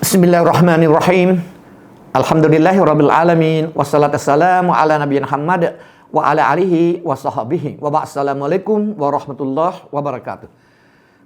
بسم الله الرحمن الرحيم الحمد لله رب العالمين والصلاة والسلام على نبي محمد وعلى آله وصحبه وبعد السلام عليكم ورحمة الله وبركاته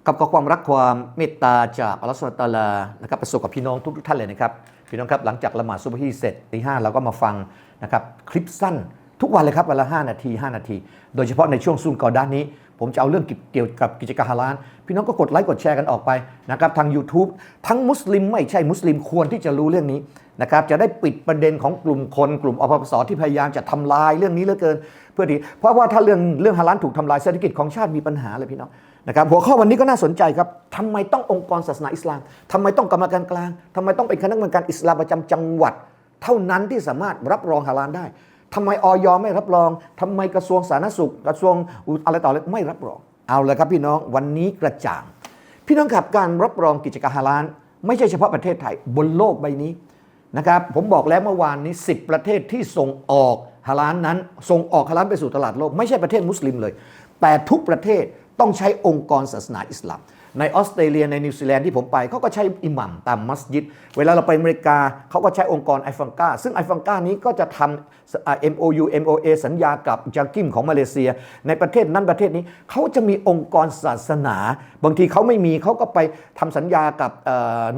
กับขอความรักความเมตตาจากอัลลอฮฺสุลตาลานะครับประสบกับพี่น้องทุกๆท่านเลยนะครับ พี่น้องครับหลังจากละหมาดซุบฮีเสร็จตีห้าเราก็มาฟังนะครับคลิปสั้น ทุกวันเลยครับวันละ 5 นาที 5 นาที โดยเฉพาะในช่วงซุนกอด้านนี้ ผมจะเอาเรื่องเกี่ยวกับกิจการฮาลาลพี่น้องก็กดไลค์กดแชร์กันออกไปนะครับทาง YouTube ทั้งมุสลิมไม่ใช่มุสลิมควรที่จะรู้เรื่องนี้นะครับจะได้ปิดประเด็นของกลุ่มคนกลุ่มอปปสที่พยายามจะทำลายเรื่องนี้เหลือเกิน เพื่อที่เพราะว่าถ้าเรื่องเรื่องฮาลาลถูกทำลายเศรษฐกิจของชาติมีปัญหาเลยพี่น้องนะครับหัวข้อวันนี้ก็น่าสนใจครับทำไมต้ององค์กรศาสนาอิสลามทำไมต้องกรรมการกลางทำไมต้องเป็นคณะกรรมการอิสลามประจำจังหวัด เท่านั้นที่สามารถรับรองฮาลาลได้ ทำไมออยไม่รับรองทำไมกระทรวงสาธารณสุข กระทรวงอะไรต่ออะไรไม่รับรอง เอาเลยครับพี่น้องวันนี้กระจ่าง พี่น้องครับการรับรองกิจการฮาลาลไม่ใช่เฉพาะประเทศไทยบนโลกใบนี้นะครับผมบอกแล้วเมื่อวานนี้ 10 ประเทศที่ส่งออกฮาลาลนั้น ส่งออกฮาลาลไปสู่ตลาดโลก ไม่ใช่ประเทศมุสลิมเลย แต่ทุกประเทศต้องใช้องค์กรศาสนาอิสลาม ในออสเตรเลียในนิวซีแลนด์ที่ผมไปเขาก็ใช้อิหมัมตามมัสยิด เวลาเราไปอเมริกาเขาก็ใช้องค์กรไอฟังกาซึ่งไอฟังกานี้ก็จะทำ MOU MOA สัญญากับจากิมของมาเลเซีย ในประเทศนั้นประเทศนี้เขาจะมีองค์กรศาสนา บางทีเขาไม่มีเขาก็ไปทำสัญญากับ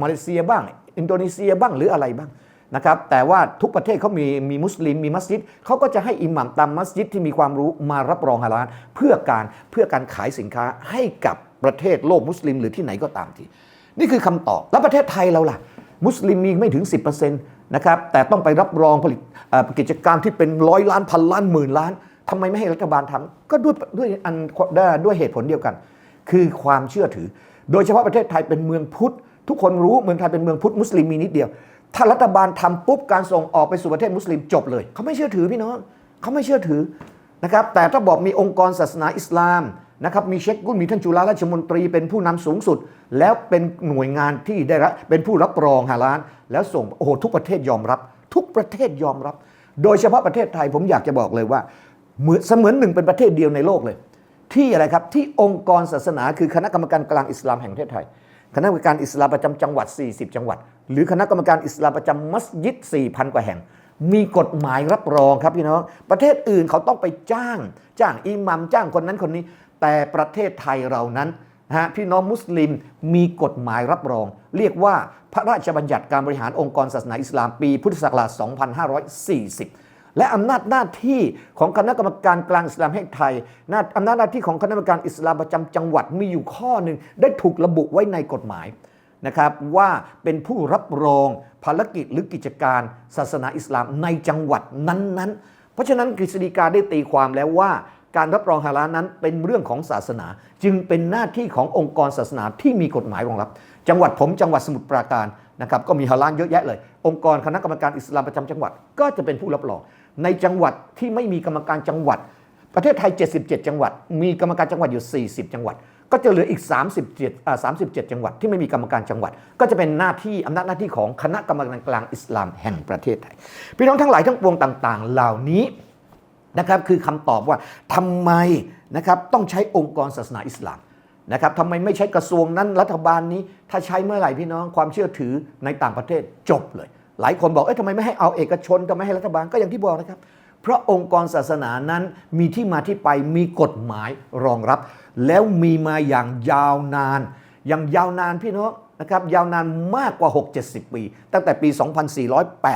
มาเลเซียบ้าง อินโดนีเซียบ้างหรืออะไรบ้าง นะครับแต่ว่าทุกประเทศเขามีมีมุสลิมมีมัสยิดเขาก็จะให้อิหมัมตามมัสยิดที่มีความรู้มารับรองฮาลาลเพื่อการเพื่อการขายสินค้าให้กับประเทศโลกมุสลิมหรือที่ไหนก็ตามที นี่คือคำตอบแล้วประเทศไทยเราล่ะ มุสลิมมีไม่ถึง 10%นะครับแต่ต้องไปรับรองผลิตกิจการที่เป็นร้อยล้านพันล้านหมื่นล้านทำไมไม่ให้รัฐบาลทำก็ด้วยด้วยอันด้วยเหตุผลเดียวกัน คือความเชื่อถือ โดยเฉพาะประเทศไทยเป็นเมืองพุทธ ทุกคนรู้เมืองไทยเป็นเมืองพุทธมุสลิมมีนิดเดียว ถ้ารัฐบาลทำปุ๊บการส่งออกไปสู่ประเทศมุสลิมจบเลย เขาไม่เชื่อถือพี่น้องเขาไม่เชื่อถือนะครับแต่ถ้าบอกมีองค์กรศาสนาอิสลามนะครับมีเชคกุลมีท่านจุฬาราชมนตรีเป็นผู้นำสูงสุด แล้วเป็นหน่วยงานที่ได้รับเป็นผู้รับรองฮาลาลแล้วส่งโอ้โหทุกประเทศยอมรับ ทุกประเทศยอมรับ โดยเฉพาะประเทศไทยผมอยากจะบอกเลยว่าเหมือนเสมือนหนึ่งเป็นประเทศเดียวในโลกเลย ที่อะไรครับที่องค์กรศาสนาคือคณะกรรมการกลางอิสลามแห่งประเทศไทย ณะกรรมการอิสลามประจำจังหวัด 40 จังหวัด หรือคณะกรรมการอิสลามประจำมัสยิด 4,000 กว่าแห่ง มีกฎหมายรับรองครับพี่น้อง ประเทศอื่นเขาต้องไปจ้าง จ้างอิหมัมจ้างคนนั้นคนนี้ แต่ประเทศไทยเรานั้นฮะพี่น้องมุสลิมมีกฎหมายรับรอง เรียกว่าพระราชบัญญัติการบริหารองค์กรศาสนาอิสลามปีพุทธศักราช 2540 และอำนาจหน้าที่ของคณะกรรมการกลางอิสลามแห่งไทยอำนาจหน้าที่ของคณะกรรมการอิสลามประจำจังหวัดมีอยู่ข้อหนึ่งได้ถูกระบุไว้ในกฎหมายนะครับว่าเป็นผู้รับรองภารกิจหรือกิจการศาสนาอิสลามในจังหวัดนั้นๆ เพราะฉะนั้นกฤษฎีกาได้ตีความแล้วว่า การรับรองฮาลานั้นเป็นเรื่องของศาสนา จึงเป็นหน้าที่ขององค์กรศาสนาที่มีกฎหมายรองรับ จังหวัดผมจังหวัดสมุทรปราการ นะครับก็มีฮาลาลเยอะแยะเลย องค์กรคณะกรรมการอิสลามประจำจังหวัด ก็จะเป็นผู้รับรอง ในจังหวัดที่ไม่มีกรรมการจังหวัด ประเทศไทย 77 จังหวัด มีกรรมการจังหวัดอยู่ 40 จังหวัด ก็จะเหลืออีก 37อ่า37 จังหวัดที่ไม่มีกรรมการจังหวัด ก็จะเป็นหน้าที่อำนาจหน้าที่ของคณะกรรมการกลางอิสลามแห่งประเทศไทยพี่น้องทั้งหลายทั้งปวงต่าง ๆ เหล่านี้นะครับคือคำตอบว่าทำไมนะครับต้องใช้องค์กรศาสนาอิสลาม นะครับทำไมไม่ใช้กระทรวงนั้นรัฐบาลนี้ ถ้าใช้เมื่อไหร่พี่น้องความเชื่อถือในต่างประเทศจบเลย หลายคนบอกเอ้ยทำไมไม่ให้เอาเอกชนทำไมให้รัฐบาลก็อย่างที่บอกนะครับ เพราะองค์กรศาสนานั้นมีที่มาที่ไปมีกฎหมายรองรับ แล้วมีมาอย่างยาวนาน อย่างยาวนานพี่น้องนะครับยาวนานมากกว่า 6-70 ปี ตั้งแต่ปี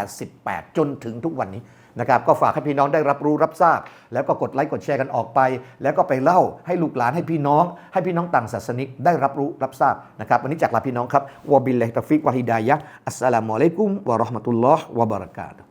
2488 จนถึงทุกวันนี้ นะครับก็ฝากให้พี่น้องได้รับรู้รับทราบ แล้วก็กดไลค์กดแชร์กันออกไป แล้วก็ไปเล่าให้ลูกหลานให้พี่น้อง ให้พี่น้องต่างศาสนิกได้รับรู้รับทราบนะครับวันนี้จากลาพี่น้องครับวบิลเลาฮิตฟิกวะฮิดายะอัสสลามุอะลัยกุมวะราะห์มะตุลลอฮ์วะบะเราะกาตุฮ์